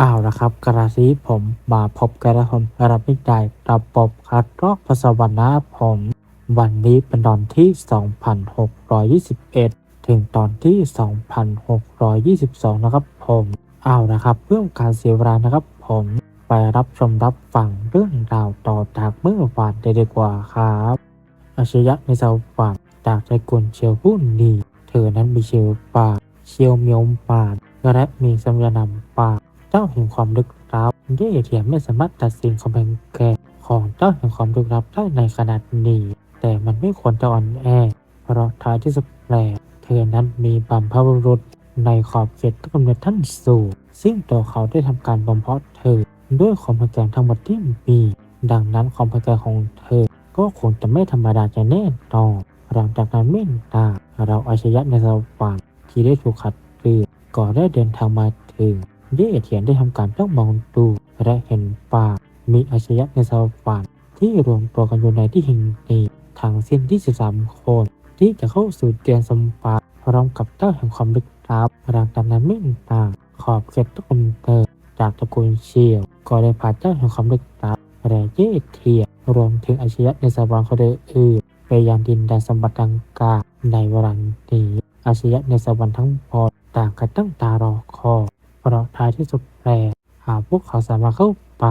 อ้าวนะครับกระสีผมมาพบกันแล้วผมรับวิจัยระบบคัดลอกภาษาวรรณะผม วันนี้เป็นตอนที่ 2621 ถึงตอนที่ 2622 นะครับผมอ้าวนะครับ เพื่อการเสียเวลานะครับผมไปรับชมรับฟังเรื่องราวต่อจากเมื่อวานได้ดีกว่าครับอาชญะในสวรรค์จากใจกุลเชียวผู้นี้เธอนั้นมีเชียวป่าเชียวเมียวป่าและมีสัญญานำป่า เจ้าแห่งความลึกลับเย่เทียมไม่สามารถตัดสินความแข็งแกร่งของเจ้าแห่งความลึกลับได้ในขนาดนี้ แต่มันไม่ควรจะอ่อนแอ เพราะท้ายที่สุดแล้วเธอนั้นมีบัมพบุรุษในขอบเขตต้นกำเนิดท่านสูงซึ่งตัวเขาได้ทำการบ่มเพาะเธอ ด้วยความพยายามทั้งหมดที่มี ดังนั้นความพยายามของเธอ ก็คงจะไม่ธรรมดาจะแน่นอนหลังจากนั้นไม่นานเราอาชญะในสวรรค์ที่ได้ถูกขัดเกลือก็ได้เดินทางมาถึง เย่เทียนได้ทำการจ้องมองดู และเห็นป่า มีอาชญะในสวรรค์ที่รวมตัวกันอยู่ในที่แห่งนี้ทั้งสิ้นที่ 13 คน ที่จะเข้าสู่เตียนสมบัติพร้อมกับเจ้าแห่งความลึกลับหลังจากนั้นไม่นานขอบเขตต้นเติจากตระกูลเชียว ก็ได้พาเจ้าแห่งความลึกลับและเย่เทียนรวมถึงอาชญะในสวรรค์คนอื่นไปยังดินแดนสมบัติดังกล่าวในวลานี้อาชญะในสวรรค์ทั้งหมดต่างกันตั้งตารอคอย เพราะท้ายที่สุดแล้วหากพวกเขาสามารถเข้าไป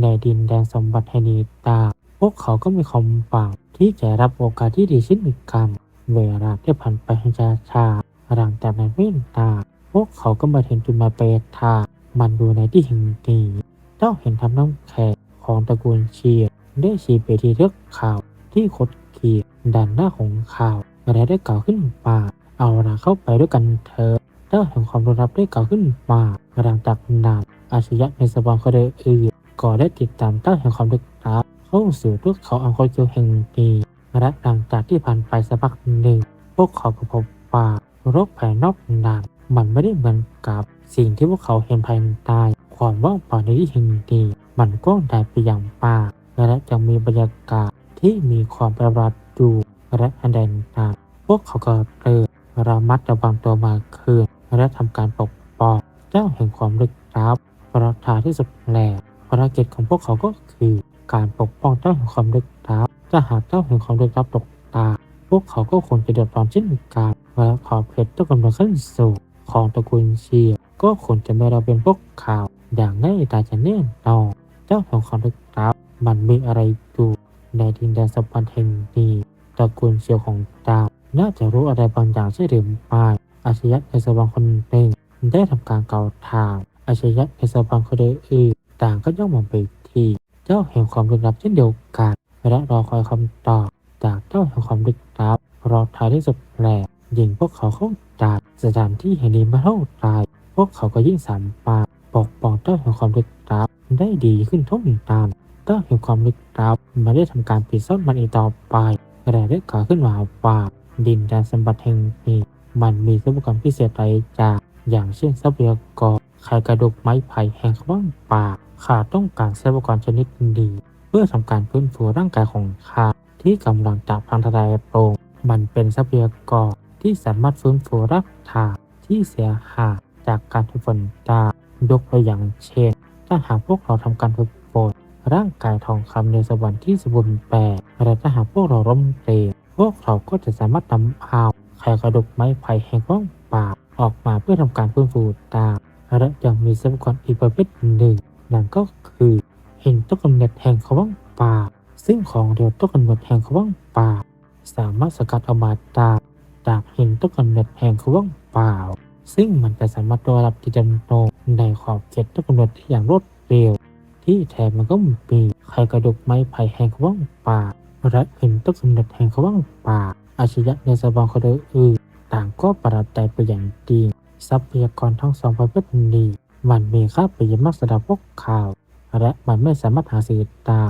ในดินแดนสมบัติแห่งนี้ได้พวกเขาก็มีความหวังที่จะรับโอกาสที่ดีเช่นกันเวลาที่ผ่านไปช้าช้าหลังจากนั้นไม่นานพวกเขาก็มาถึงจุดมายปลายทามันอยู่ในที่แห่งนี้เจ้าเห็นทำน้ำแข็งของตระกูลเชียร์ได้ชี้ไปที่เทือกเขาที่คดเคียด้านหน้าของเขาและได้กล่าวขึ้นมาเอาละเข้าไปด้วยกันเถอะ เจ้าแห่งความรู้รับได้เก่าขึ้นมาหลังจากนั้นอาชญะในสวรรค์คนอื่นก็ได้ติดตามเจ้าแห่งความลึกลับเข้าสู่ทุกเขาอังคอร์เกียวแห่งนี้และหลังจากที่ผ่านไปสักพักหนึ่ง พวกเขาก็พบว่าโรคภายนอกนั้นมันไม่ได้เหมือนกับสิ่งที่พวกเขาเห็นภายในใต้ความว่างเปล่าในที่แห่งนี้มันกว้างใหญ่ไปอย่างมากและยังมีบรรยากาศที่มีความประหลาดอยู่และอันใดนั้นพวกเขาก็เริ่มระมัดระวังตัวมากขึ้น และทำการปกป้องเจ้าแห่งความลึกลับเพราะท้าที่สุดแล้วภารกิจของพวกเขาก็คือ การปกป้องเจ้าแห่งความลึกลับถ้าหากเจ้าแห่งความลึกลับตกตา พวกเขาก็คงจะเดือดร้อนเช่นกันและขอบเขตต้นกำเนิดขั้นสูงของตระกูลเชียก็คงจะไม่เราเป็นพวกข่าวอย่างง่ายดายจะแน่นอนเจ้าแห่งความลึกลับมันมีอะไรอยู่ในดินแดนสวรรค์แห่งนี้ตระกูลเชียวของเจ้าน่าจะรู้อะไรบางอย่างใช่หรือไม่ อาชญะในสวรรค์คนหนึ่งได้ทำการเกล่าวถามอาชญะในสวรรค์คนอื่นต่างก็ย่อมมองไปที่เจ้าแห่งความลึกลับเช่นเดียวกันและรอคอยคำตอบจากเจ้าแห่งความลึกลับราะท้ายที่สุดแล้วยิ่งพวกเขาเข้าจาสถานที่แห่งนี้มาเท่าไรพวกเขาก็ยิ่งสามารถปกป้องเจ้าแห่งความลึกลับได้ดีขึ้นทุกหนึ่งตามเจ้าแห่งความลึกลับไมาได้ทำการปิดซ่อนมันอีกต่อไปและได้กล่าวขึ้นมาว่าดินแดนสมบัติแห่งนี้ มันมีทรัพยากรพิเศษหลายจาก อย่างเช่นทรัพยากรไข่กระดูกไม้ไผ่แห่งว่างป่าข้าต้องการทรัพยากรชนิดดีเพื่อทำการฟื้นฟูร่างกายของข้าที่กำลังจะพังทลายโปรงมันเป็นทรัพยากรที่สามารถฟื้นฟูรักษาที่เสียหายจากการถูกฝนตายกตัวอย่างเช่น ถ้าหากพวกเราทำการฝึกฝนร่างกายทองคำในสวรรค์ที่สมบูรณ์แบบและถ้าหากพวกเราล้มเหลวพวกเขาก็จะสามารถนำเอา ไข่กระดูกไม้ไผ่แห่งว่างป่าออกมาเพื่อทำการฟื้นฟูตาและยังมีทรัพยากรอีกประเภทหนึ่งนั่นก็คือหินต้นกำเนิดแห่งขว่างป่า ซึ่งของเดียวต้นกำเนิดแห่งขว่างป่า สามารถสกัดออกมาจากจากหินต้นกำเนิดแห่งขว่างป่า ซึ่งมันจะสามารถรอรับที่จำนงในขอบเขตต้นกำเนิดที่อย่างรวดเร็ว ที่แถมมันก็มีไข่กระดูกไม้ไผ่แห่งขว่างป่าและเห็นต้นกำเนิดแห่งขว่างป่า อาชญะในสวรรค์คนอื่นต่างก็ประหลาดใจไปอย่างดีทรัพยากรทั้งสองประเภทนี้ มันมีค่าไปยมากสำหรับพวกข่าว และมันไม่สามารถหาซื้อได้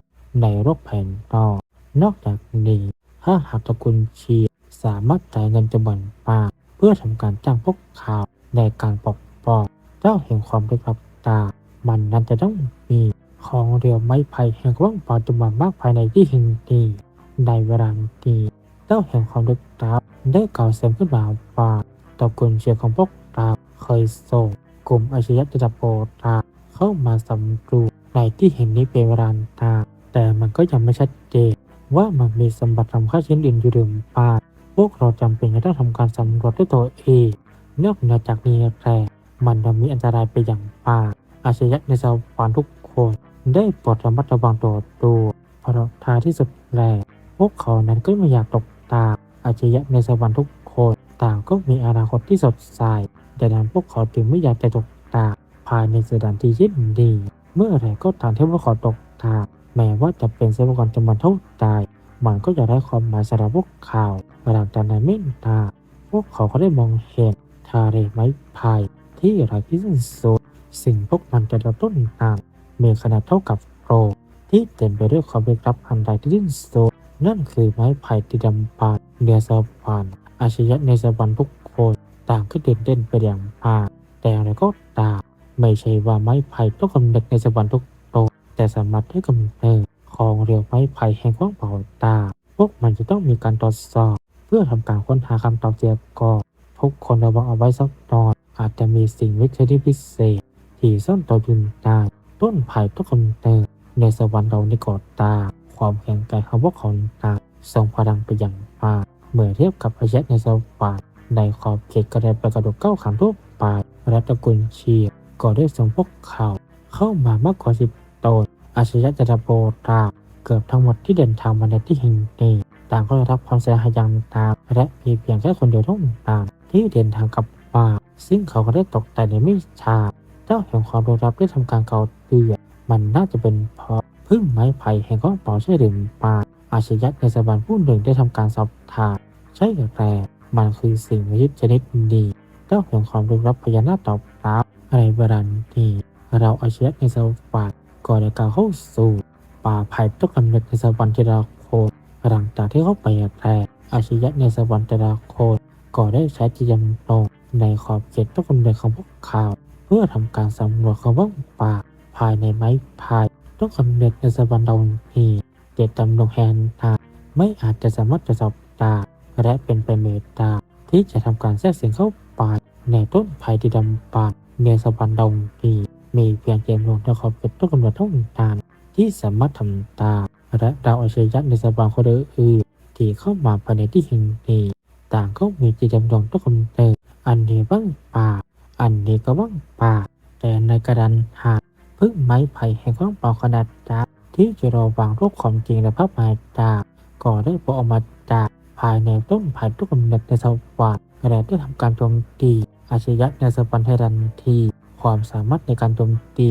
ในโลกแผ่นนอกนอกจากนี้ถ้าหากตระกูลเชียสามารถจ่ายเงินจำนวนมากเพื่อทำการจ้างพวกข่าวในการปกป้องเจ้าแห่งความลึกลับตา มันนั้นจะต้องมีของเรียวไม้ไผ่แห่งว่างเปล่าจำนวนมากภายในที่แห่งนี้ในเวลานี้ จ้าแห่งความลึกลับได้กล่าวเสริมขึ้นมาว่าตระกูลเชียร์ของพวกเราเคยส่งกลุ่มอาชญะระดับโบราณเข้าเข้ามาสำรวจในที่เห็นนี้เป็นเวลานานแต่มันก็ยังไม่ชัดเจนว่ามันมีสมบัติทำค่าชิ้นอื่นอยู่หรือเปล่าพวกเราจำเป็นจะต้องทำการสำรวจด้วยตัวเองนอกเหนือจากนี้แต่มันยังมีอันตรายไปอย่างมากอาชญะในสวรรค์ทุกคนได้โปรดระมัดระวังตัวตัวเพราะท้ายที่สุดแล้วพวกเขานั้นก็ไม่อยากตก ตามอาชญะในสวรรค์ทุกคนต่างก็มีอนาคตที่สดใสดังนั้นพวกเขาจึงไม่อยากจะตกตาภายในสถานที่ยินดีเมื่อไรก็ตามที่พวกเขาตกตาแม้ว่าจะเป็นทรัพยากรจำนวนเท่าใดมันก็จะได้ความหมายสำหรับพวกเขาหลังจากนั้นไม่นานพวกเขาก็ได้มองเห็นทะเลไม้พายที่ไร้ที่สิ้นสุดสิ่งพวกมันจะริ่มต้นนานมีขนาดเท่ากับโลกที่เต็มไปด้วยความลึกลับอันใดที่สิ้นสุด นั่นคือไม้ไผ่ที่ดำปานเหนือสวรรค์อาชญะในสวรรค์ทุกคนต่างก็ตื่นเต้นไปอย่างมากแต่อะไรก็ตามไม่ใช่ว่าไม้ไผ่ต้องกำเนิดในสวรรค์ทุกตนแต่สามารถได้กำเนิดของเรียวไม้ไผ่แห่งความเผาตา พวกมันจะต้องมีการตรวจสอบ เพื่อทำการค้นหาคำตอบเสียก่อนทุกคนระวังเอาไว้สักตอนอาจจะมีสิ่งวิเศษที่พิเศษ ที่ซ่อนตัวอยู่ได้ต้นไผ่ต้องกำเนิดในสวรรค์เราในกอดตา ความแข็งแกร่งของพวกเขาตางทรงพลังไปอย่างมากเมื่อเทียบกับอาชญะในสวรรค์ในขอบเขตกระไดไปกระดกเก้าขันทั่วไปและตระกูลเชียก็ได้ส่งพวกเขาเข้ามามากกว่าสิบตนอาชญะจะระโบตาเกือบทั้งหมดที่เดินทางมาในที่แห่งนี้ต่างก็ได้รับความเสียหายอย่างตาม และมีเพียงแค่คนเดียวเท่านั้นที่เดินทางกลับมาซึ่งเขาก็ได้ตกแต่ในไม่ช้าเจ้าแห่งความรู้รับได้ทำการเกาเตือนมันน่าจะเป็นเพราะ พึ่งไม้ไผ่แห่งกองเป่าใช่หรือเปล่าอาชญะในสวรรค์ผู้หนึ่งได้ทำการสอบถามใช่หรือแต่มันคือสิ่งมีชีวิตชนิดดีเจ้าแห่งความรู้รับพญานาคตอบรับอะไรบรันดีเราอาชญะในสวรรค์ก็ได้กล่าวเข้าสู่ ป่าไผ่ต้นกำเนิดในสวรรค์เราโคตหลังจากที่เข้าไปแต่อาชญะในสวรรค์เจราโคตก็ได้ใช้จิตยำตรงในขอบเขตต้นกำเนิดของพวกเขาเพื่อทำการสำรวจของว่างป่าภายในไม้พาย ต้นกำเนิดในสวรรค์เรานี้เจตจำลงแฮนนาไม่อาจจะสามารถตรวจสอบตา และเป็นไปเมตตา ที่จะทำการแทรกเสียงเข้าไปในต้นไผ่ที่ดำปานในสวรรค์ดงนี้มีเพียงเจมลงในขอบเขตต้นกำเนิดเท่านั้นที่สามารถทำตา และดาวอัจฉริยะในสวรรค์คนอื่นที่เข้ามาภายในที่แห่งนี้ต่างก็มีจิตดำดงต้นกำเนิดอันนี้บ้างป่า อันนี้ก็บ้างป่า แต่ในกระดานหาก พึ่งไม้ไผ่แห่งความเป่าขนาดจักที่จะระวางโลกความจริงและภาพหมายจากก็ได้โผล่ออกมาจากภายในต้นไผ่ต้นกำเนิดในสวรรค์และได้ทำการโจมตีอาชญะในสวรรค์ทันที ความสามารถในการโจมตี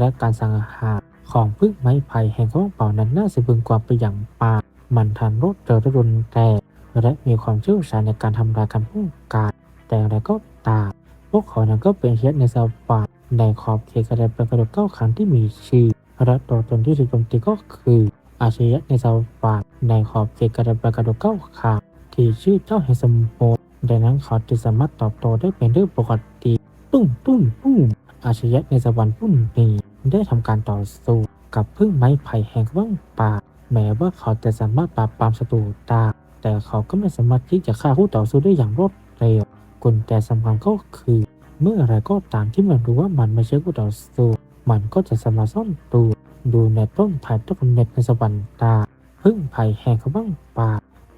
และการสังหารของพึ่งไม้ไผ่แห่งความเป่านั้นน่าสะพึงกว่าไปอย่างมากมันทันรถเจอรุนแรงและมีความเชี่ยวชาญในการทำลายการป้องกันแต่อะไรก็ตาม วกเขานั้นก็เป็นเชื้อในสวรรค์ในขอบเขตกระดาษเป็นกระดูกเก้าขันที่มีชื่อและตัวตนที่ถูกโจมตีก็คืออาชญะในสวรรค์ในขอบเขตกระดาษเป็นกระดูกเก้าขันที่ชื่อเจ้าแห่งสมุทรดังนั้นเขาจะสามารถตอบโต้ได้เป็นเรื่องปกติตุ้มตุ้มตุ้มอาชญะในสวรรค์ผู้นี้ได้ทำการต่อสู้กับพึ่งไม้ไผ่แห่งว่างป่าแม้ว่าเขาจะสามารถปราบปรามศัตรูได้แต่เขาก็ไม่สามารถที่จะฆ่าผู้ต่อสู้ได้อย่างรวดเร็ว กุญแจสำคัญก็คือ เมื่ออะไรก็ตามที่มันรู้ว่ามันไม่ใช่ผู้ต่อสู้มันก็จะสามารถซ่อนตัวดูในต้นไผ่ต้นกำเนิดในสวรรค์ตาพึ่งไผ่แห่งว่าบ้างป่า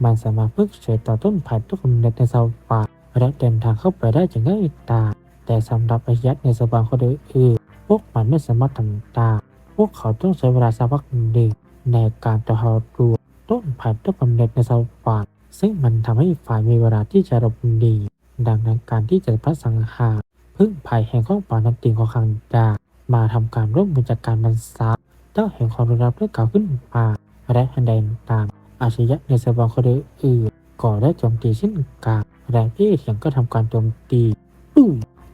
มันสามารถพึ่งเฉยต่อต้นไผ่ต้นกำเนิดในสวรรค์และเดินทางเข้าไปได้อย่างง่ายดาแต่สำหรับอายัดในสวรรค์คนอื่นพวกมันไม่สามารถทำตา พวกเขาต้องใช้เวลาสักพักหนึ่งในการต่อดูต้นไผ่ต้นกำเนิดในสวรรค์ซึ่งมันทำให้ฝ่ายมีเวลาที่จะหลบหนี ดังนั้นการที่จะพระสังหารพึ่งไผ่แห่งข้องป่านั้นติงของขังดา มาทำการร่วมมือจัดการมันซาเจ้าแห่งความรู้รับได้กล่าวขึ้นมาและทันใดตาม อาชญะในสวรรค์คนอื่นก็ได้โจมตีเช่นกันและพี่เถียงก็ทำการโจมตีตู้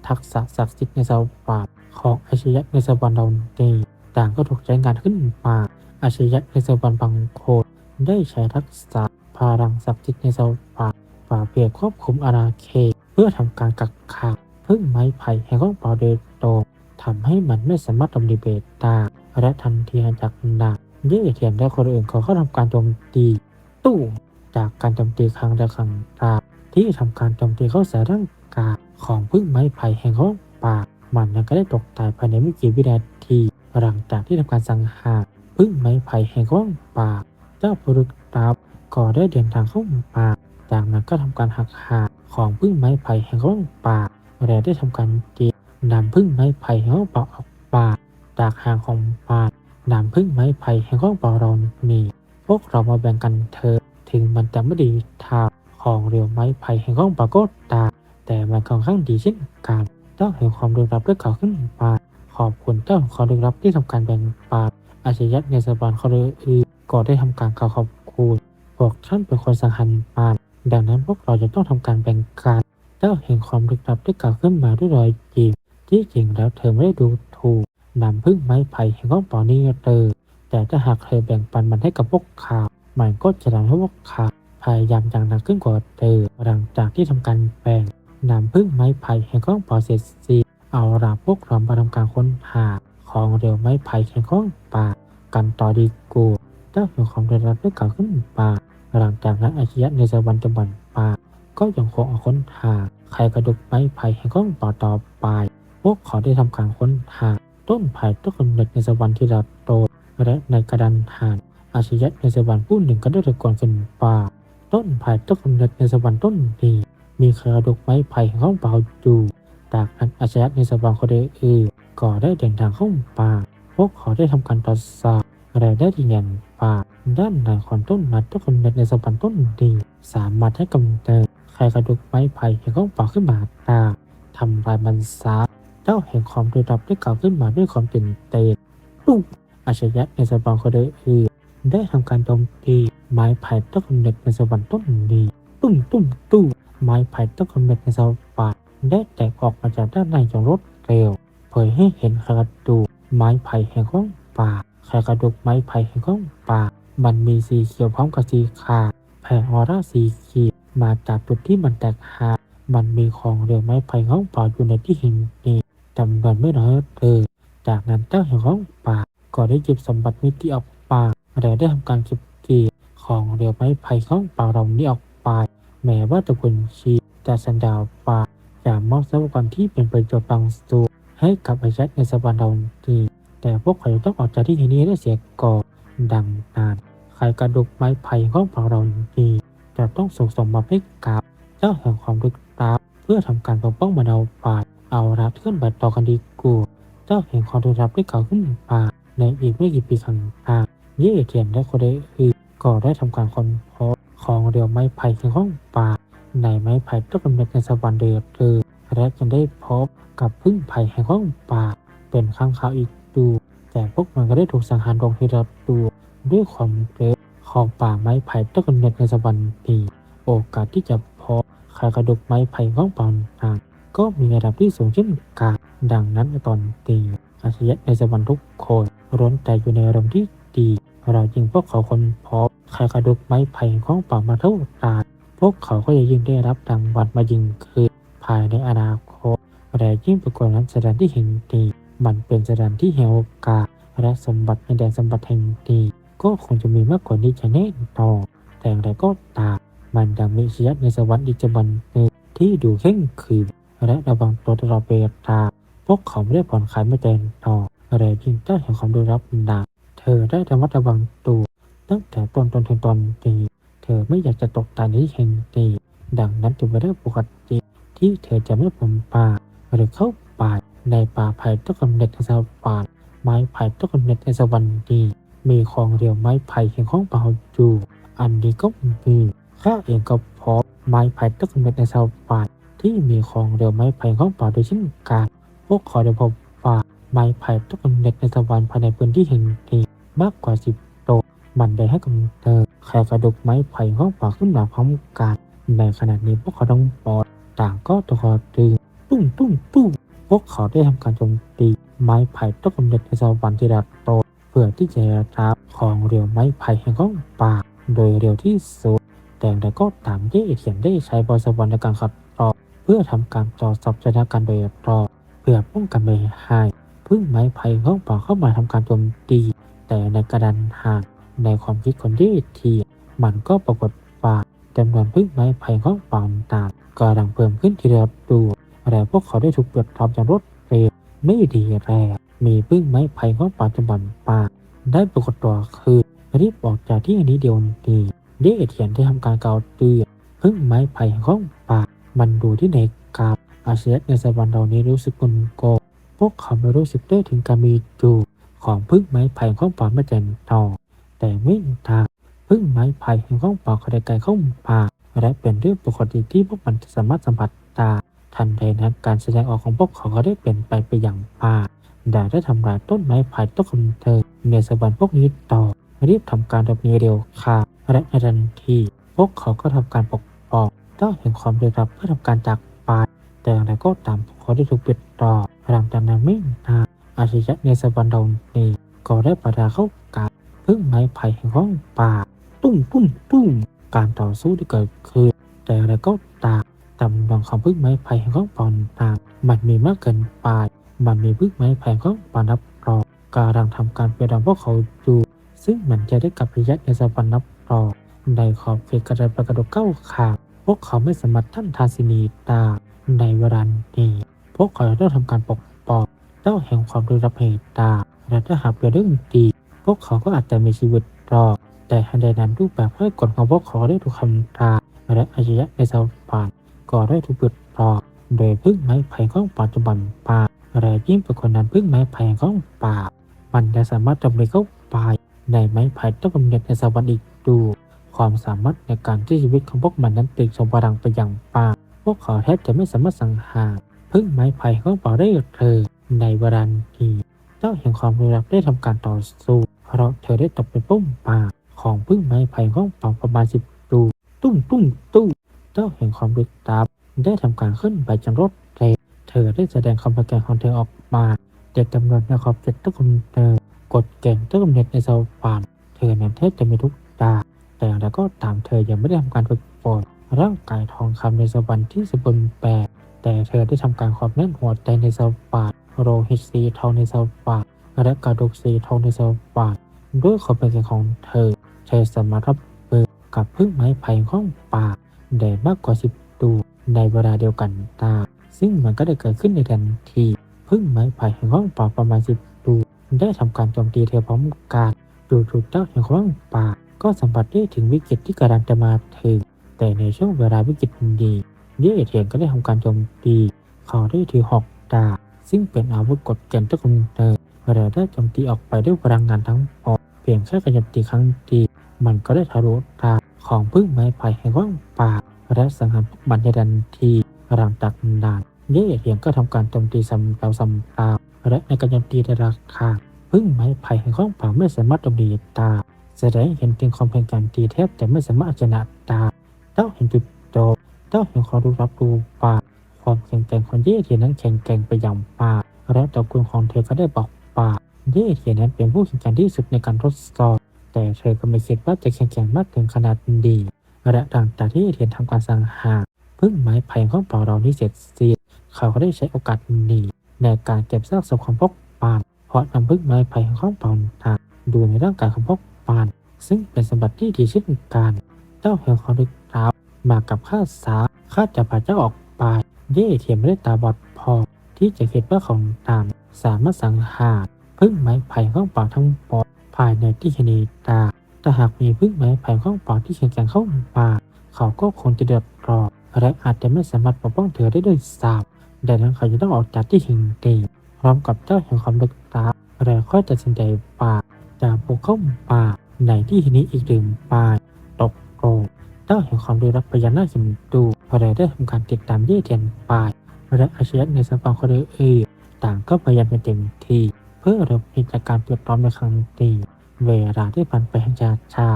ทักษะศักดิ์สิทธิ์ในสวรรค์ของอาชญะในสวรรค์เรานี้ต่างก็ถูกใช้งานขึ้นมาอาชญะในสวรรค์บางคนได้ใช้ทักษะพลังศักดิ์สิทธิ์ในสวรรค์ ฝ่าเพียควบคุมอาณาเขตเพื่อทำการกักขังพึ่งไม้ไผ่แห่งข้องเปล่าโดยตรงทำให้มันไม่สามารถดำนิเบตตาและทันทีหลังจากนั้นเย่เทียนและคนอื่นเขาก็ทำการโจมตีตู้จากการโจมตีครั้งและครั้งตาที่ทำการโจมตีเข้าใส่ร่างกายของพึ่งไม้ไผ่แห่งข้องป่ามันนั้นก็ได้ตกตายภายในไม่กี่วินาทีหลังจากที่ทำการสังหารพึ่งไม้ไผ่แห่งว่างป่าเจ้าพรุษรับก็ได้เดินทางเข้าป่า จากนั้นก็ทำการหักหาของพึ่งไม้ไผ่แห่งว่างป่าและได้ทำการเก็บนำพึ่งไม้ไผ่แห่งว่างป่าออกป่าจากหางของป่านำพึ่งไม้ไผ่แห่งว่างป่าเรานี่พวกเรามาแบ่งกันเถอะถึงมันจะไม่ดีทางของเรียวไม้ไผ่แห่งว่างป่าก็ตาแต่มันค่อนข้างดีเช่นกันเจ้าแห่งความดึงรับด้วยเขาขึ้นมาขอบคุณเจ้าแห่งความดึงรับที่ทำการแบ่งปันอาชญะในสบานเขาเลยอือก็ได้ทำการกล่าวขอบคุณพวกท่านเป็นคนสังหารมาร ดังนั้นพวกเราจะต้องทำการแบ่งกันเจ้าแห่งความดึงรับได้กล่าวขึ้นมาด้วยรอยยิ้มที่จริงแล้วเธอไม่ได้ดูถูกนำพึ่งไม้ไผ่แห่งของปอนี้เตอแต่ถ้าหากเธอแบ่งปันมันให้กับพวกข้าวมันก็จะทำให้พวกข้าวพยายามอย่างหนักขึ้นกว่าเดิมหลังจากที่ทำการแบ่งนำพึ่งไม้ไผ่แห่งของปอเสร็จสีเอาละพวกเรามาทำการค้นหาของเร็วไม้ไผ่แห่งของป่ากันต่อดีกว่าเจ้าแห่งความได้รับได้กล่าวขึ้นป่า หลังจากนั้นอาชียะในสวรรค์จังหวัดปาก็ยังคงเอาค้นหาไขกระดูกไม้ไผ่แห่งของป่าต่อไป พวกเขาได้ทำการค้นหา ต้นไผ่ต้นกำเนิดในสวรรค์ที่เราโตและในกระดานหานอาชียะในสวรรค์ผู้หนึ่งก็ได้ตะโกนขึ้นป่าต้นไผ่ต้นกำเนิดในสวรรค์ต้นนี้มีกระดูกไม้ไผ่ของเปล่าอยู่จากนั้นอาชญะในสวรรค์เขาได้เออก็ได้เดินทางเข้าป่าพวกเขาได้ทำการตรวจสอบ และได้ยืนยันป่าด้านในของต้นไม้ต้นกำเนิดในสวรรค์ต้นนี้สามารถให้กำเนิดไขกระดูกไม้ไผ่แห่งของป่าขึ้นมาได้ทำลายมันซาเจ้าแห่งความดูดับได้กล่าวขึ้นมาด้วยความตื่นเต้นตุ้มอาชญะในสวรรค์เด้เอได้ทำการโจมตีไม้ไผ่ต้นกำเนิดในสวรรค์ต้นนี้ตุ้มตุ้มตุ้มไม้ไผ่ต้นกำเนิดในสวรรค์ได้แตกออกมาจากด้านในอย่างรวดเร็ว เผยให้เห็นกระดูกไม้ไผ่แห่งของป่า แค่กระดูกไม้ไผ่แห่งของป่า มันมีสีเขียวพร้อมกับสีขาวแผ่ออร่าสีเขียวมาจากจุดที่มันแตกหักมันมีของเรียวไม้ไผ่ของป่าอยู่ในที่หินนี้จำนวนไม่น้อยเลยจากนั้นเจ้าแห่งของป่าก็ได้เก็บสมบัติมิติออกป่าและได้ทำการเก็บเกี่ยวของเรียวไม้ไผ่ของป่าเรานี้ออกไปแม้ว่าตระกูลชีจะสันดาวป่าจะมอบทรัพยากรที่เป็นประโยชน์บางส่วนให้กับอาชัดในสวรรค์เราดี แต่พวกเขาต้องออกจากที่แห่งนี้ได้เสียก่อนดังนั้นใครกระดูกไม้ไผ่ของพวกเราดีจะต้องส่งสมมาให้กับเจ้าแห่งความลึกลับเพื่อทำการปกป้องบรรดาป่าเอาละเคลื่อนไปต่อกันดีกว่าเจ้าแห่งความลึกลับได้กล่าขึ้นป่าในอีกไม่กี่ปีข้างหน้าเย่เทียนและโคเดคือีก็ได้ทำการค้นพบของเรียวไม้ไผ่ของป่าในไม้ไผ่ต้นกำเนิดในสวรรค์เดือดเดือและยังได้พบกับพึ่งไผ่แห่งห้องป่าเป็นข้างคาวอีก ดูแต่พวกมันก็ได้ถูกสังหารลงที่ระดูด้วยความเร็วของป่าไม้ไผ่ต้นกำเนิดในสวรรค์นี้โอกาสที่จะพบไขกระดูกไม้ไผ่ของป่าต่างก็มีระดับที่สูงเช่นกันดังนั้นตอนตีอาชญะในสวรรค์ทุกคนร้วนแต่อยู่ในอารมณ์ที่ดี เราจึงพวกเขาคนพบไขกระดูกไม้ไผ่ของป่ามาเท่าตาพวกเขาก็จะยิ่งได้รับรางวัลมายิ่งขึ้นภายในอนาคตแต่ยิ่งปกว่านั้นสถานที่แห่งนี้ มันเป็นสถานที่แห่งโอกาสและสมบัติในแดนสมบัติแห่งนี้ก็คงจะมีมากกว่านี้จะแน่นอนแต่อย่างไรก็ตามมันยังมีชีวิตในสวรรค์อีกจำนวนหนึ่งที่ดูเข่งขรึมและระวังตัวตลอดเวลาพวกเขาไม่ได้ผ่อนคลายไม่เต็มนอนแต่ยิ่งเจ้าแห่งความดูรับหนักเธอได้ระมัดระวังตัวตั้งแต่ตอนตอนถึงตอนนี้เธอไม่อยากจะตกตายในที่แห่งนี้ดังนั้นจึงเป็นเรื่องปกติที่เธอจะไม่ผมป่าหรือเข้าป่า ในป่าไผ่ต้นกำเนิดในสวรรค์ไม้ไผ่ต้นกำเนิดในสวรรค์ดีมีของเรียวไม้ไผ่แห่งของเปล่าอยู่ อันนี้ก็มีข้าเองก็พบไม้ไผ่ต้นกำเนิดในสวรรค์ที่มีของเรียวไม้ไผ่ของเปล่าโดยเช่นกันพวกขาได้พบว่าไม้ไผ่ต้นกำเนิดในสวรรค์ภายในพื้นที่แห่งนี้มากกว่าสิบโตวมันได้ให้กำเนิดแค่กระดูกไม้ไผ่ของเปล่าขึ้นมาพร้อมกันในขณะนี้พวกเขาต้องปอดต่างก็ตัวตึงตุ้มตุ้มตุ้ม พวกเขาได้ทำการโจมตีไม้ไผ่ต้นกำเนิดในสวรรค์ที่ระโต เพื่อที่จะรับของเรียวไม้ไผ่แห่งของป่า โดยเร็วที่สุด แต่อย่ก็ตามเย่เทียนได้ใช้บอลสวรรค์ในการขัดรอเพื่อทำการตรวจสอบสถานการณ์โดยรอบเพื่อป้องกันไม่ให้พึ่งไม้ไผ่ของป่าเข้ามาทำการโจมตี แต่ในกระดานห่างในความคิดคนเย่เทียนมันก็ปรากฏว่าจำนวนพึ่งไม้ไผ่ของป่าต่างกำลังเพิ่มขึ้นทีละดู แต่พวกเขาได้ถูกเปิดทอมอย่างรวดเร็วไม่ดีแรงมีพึ่งไม้ไผ่ของปัจจุบันป่า ได้ปรากฏตัวคือรีบออกจากที่นี้เดียวนี้เดเทียนได้ทำการกล่าวเตือนพึ่งไม้ไผ่ของป่า มันดูที่ในกาบอาเซียนในสวรรค์เหล่านี้รู้สึกกลโกพวกเขาไม่รู้สึกได้ถึงการมีอยู่ของพึ่งไม้ไผ่ของป่าไม่เจนต่อแต่ไม่ทางพึ่งไม้ไผ่ของป่าเขาได้ไกลเข้าป่าและเป็นเรื่องปกติที่พวกมันจะสามารถสัมผัสได้ ทันใดนั้นการแสดงออกของพวกเขาก็ได้เปลี่ยนไปไปอย่างป่าได้ได้ทำลายต้นไม้ไผ่ต้นกำเนิดในสวรรค์พวกนี้ต่อรีบทำการดำเนินเร็วค่ะและในทันทีพวกเขาก็ทำการปกป้องเจ้าแห่งความเร็วรับเพื่อทำการจากไปแต่อย่างไรก็ตามพวกเขาได้ถูกปิดต่อหลังจากนั้นไม่นานอาชญะในสวรรค์ดาวนี้ก็ได้ประดาเข้ากับพึ่งไม้ไผ่แห่งห้องป่าตุ้มตุ้มตุ้มการต่อสู้ที่เกิดขึ้นแต่อย่างไรก็ตาม ตำนองของพึ่งไม้ไผ่แห่งห้องป่าต่างมันมีมากเกินไปมันมีพึ่งไม้ไผ่ของป่านับรองการังทำการเปลี่ยนพวกเขาอยู่ ซึ่งมันจะได้กับพิยัตในสวรรค์นับรองในขอบเขตกระดานประกระดกเก้าขาพวกเขาไม่สามารถท่านทาสินีตาในเวลานี้พวกเขาต้องทำการปกป้องเจ้าแห่งความรู้รับเหตุตาและถ้าหากเป็นเรื่องดีพวกเขาก็อาจจะมีชีวิตรอดแต่ทันใดนั้นรูปแบบให้กฎของพวกเขาได้ถูกคำตาและอาชญะในสวรรค์ ก็ได้ถูกปิดรอดโดยพึ่งไม้ไผ่ของปัจจุบันป่าและยิ่งเป็นคนนั้นพึ่งไม้ไผ่ของป่า มันจะสามารถดำเนินเข้าไปในไม้ไผ่ต้องกำเนิดในสวรรค์อีกดูความสามารถในการที่ชีวิตของพวกมันนั้นติดสมพลังไปอย่างป่า พวกเขาแทบจะไม่สามารถสังหารพึ่งไม้ไผ่ของป่าได้เธอในเวลานี้เจ้าแห่งความรู้รับได้ทำการต่อสู้ เพราะเธอได้ตกเป็นปุ้มป่าของพึ่งไม้ไผ่ของป่าประมาณสิบดูตุ้มตุ้มตุ้ มเจ้าแห่งความลึกลับได้ทำการขึ้นไปจังรถเร็วเธอได้แสดงความประการของเธอออกมาเด็กกำเนิดในขอบเขตตะกุมเธอกดเก่งตะกุมเน็ตในสวรรค์เธอนั้นแทบจะมีทุกตา แต่อย่างไรก็ตามเธอยังไม่ได้ทำการฝึกฝนร่างกายทองคำในสวรรค์ที่สมบูรณ์แบบแต่เธอได้ทำการความแน่นหัวใจในสวรรค์โลหิตสีทองในสวรรค์และกระดูกสีทองในสวรรค์ด้วยความเป็นเก่งของเธอ เธอสามารถรับมือกับพึ่งไม้ไผ่ของป่า ได้มากกว่าสิบตัวในเวลาเดียวกันตาม ซึ่งมันก็ได้เกิดขึ้นในทันทีพึ่งไม้ไผ่แห่งห้องป่าประมาณสิบตัวได้ทำการโจมตีเธอพร้อมกันจู่ๆเจ้าแห่งห้องป่า ก็สัมผัสได้ถึงวิกฤตที่กำลังจะมาถึง แต่ในช่วงเวลาวิกฤตนี้เย่เทียนก็ได้ทำการโจมตีเขาได้ถือหอกดาบซึ่งเป็นอาวุธกดเกณฑ์ตะกุมเนิดและได้โจมตีออกไปด้วยพลังงานทั้งหมดเพียงแค่การโจมตีครั้งเดียว มันก็ได้ทะลุตาของพึ่งไม้ไผ่แห่งว่างป่าและสังหารพวกมันในทันทีหลังจากนั้นเย่เทียนก็ทำการโจมตีซ้ำแล้วซ้ำเล่าและในการโจมตีในราคาพึ่งไม้ไผ่แห่งว่างป่าไม่สามารถโจมตีตาแสดงเห็นถึงความแข่งขันตีแทบแต่ไม่สามารถชนะได้เจ้าเห็นจุดโตเจ้าเห็นความรู้รับรู้ป่าความแข็งแกร่งของเย่เทียนนั้นแข็งแกร่งไปอย่างป่าและตระกูลของเธอก็ได้บอกป่าเย่เทียนนั้นเป็นผู้แข่งขันที่สุดในการทดสอบ แต่เธอก็ไม่คิดว่าจะแข็งแกร่งมากถึงขนาดนี้และหลังจากที่เย่เทียนทำการสังหารพึ่งไม้ไผ่ของเป่าเรานี้เสร็จสิ้นเขาก็ได้ใช้โอกาสนี้ในการเก็บซากศพของพวกปานเพราะนำพึ่งไม้ไผ่ของเป่าต่างดูในร่างกายของพวกปาน ซึ่งเป็นสมบัติที่ดีเช่นกันเจ้าแห่งความลึกลับมากับข้าสาข้าจะพาเจ้าออกไปเย่เทียมไม่ได้ตาบอดพอที่จะคิดว่าของตามสามารถสังหารพึ่งไม้ไผ่ของป่าทั้งปอด ภายในที่เฮนีตาแต่หากมีพึ่งไม้ไผ่ข้องป่าที่แข็งแกร่งเข้าป่าเขาก็คงจะเดือดร้อนและอาจจะไม่สามารถปกป้องเธอได้ด้วยซ้ำดังนั้นเขาจะต้องออกจากที่แห่งนี้พร้อมกับเจ้าแห่งความลึกลับและค่อยตัดสินใจป่าจะบุกเข้าป่าในที่แห่งนี้อีกหนึ่งป่าตกลงเจ้าแห่งความรู้รับพญานาคหินดูและได้ทำการติดตามเย่เทียนป่าและอาชญะในสังกัดคนอื่นต่างก็พยายามเป็นเต็มที่ เพื่อระบบกิจการเปลี่ยนพร้อมในครั้งนี้เวลาที่ผ่านไปอย่างช้าช้า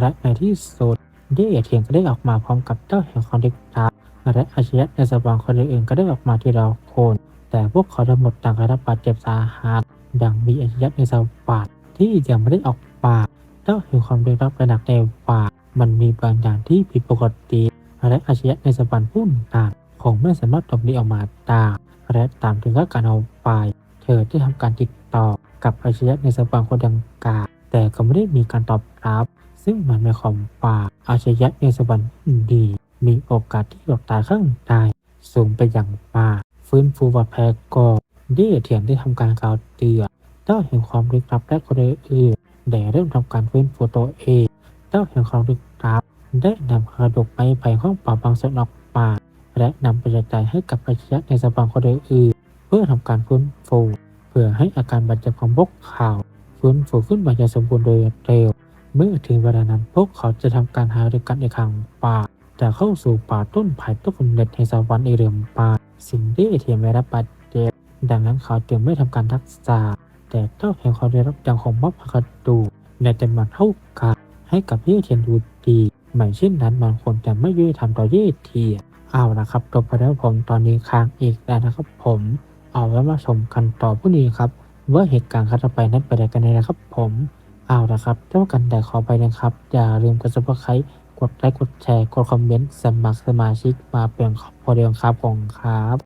และในที่สุดเย่เทียนก็ได้ออกมาพร้อมกับเจ้าแห่งความลึกลับและอาชญะในสังกัดคนอื่นๆก็ได้ออกมาทีละคน แต่พวกเขาทั้งหมดต่างได้รับบาดเจ็บสาหัสดังมีอาชญะในสังกัดที่ยังไม่ได้ออกปากเจ้าเห็นความเรียกรับระดับในป่ามันมีบางอย่างที่ผิดปกติและอาชญะในสวรรค์พุ่นต่างคงไม่สามารถตบนี้ออกมาได้และตามถึงก็การเอาไป เธอได้ทำการติดต่อกับอาชญะในสวรรค์คนดังกล่าวแต่ก็ไม่ได้มีการตอบรับ ซึ่งมันหมายความว่าอาชญะในสวรรค์ดี มีโอกาสที่หลอกตาข้างตายสูงไปอย่างมากฟื้นฟูบาดแผลก็เดีเทียนได้ทำการกล่าวเตือนเจ้าแห่งความลึกลับและคนอื่นๆได้เริ่มทำการฟื้นฟูตัวเองเจ้าแห่งความลึกลับได้นำกระดูกไม้ไผ่ห้องป่าบางส่วนออกมาและนำไปกระจายให้กับอาชญะในสปางคนอื่น พื่อทำการฟื้นฟูเพื่อให้อาการบาดเจ็บของพวกเขาฟื้นฟูขึ้นมาอย่างสมบูรณ์โดยเร็ว เมื่อถึงเวลานั้นพวกเขาจะทำการหารือกันในขังป่าจะเข้าสู่ป่าต้นไผ่ต้นคนเด็ดในสวรรค์ในเรือนป่าสิ่งที่เทียมได้รับบาดเจ็บดังนั้นเขาจึงไม่ทำการรักษาแต่เจ้าแห่งความได้รับยังคงมอบพักดูในจำนวนเท่ากันให้กับเย่เทียนดูดีไม่เช่นนั้นมันควรจะไม่ยุติธรรมต่อเย่เทียนเอาละครับจบไปแล้วผมตอนนี้ค้างอีกแล้วนะครับผม เอาแล้วมาชมกันต่อผู้นี้ครับว่าเหตุการณ์ครั้งต่อไปนั้นเป็นอะไรกันแน่นะครับ ผมเอาละครับเท่ากันแต่ขอไปนะครับ อย่าลืมกดซับสไครต์กดไลค์กดแชร์กดคอมเมนต์สมัครสมาชิกมาเป็นครอบครัวเดียวครับผมครับ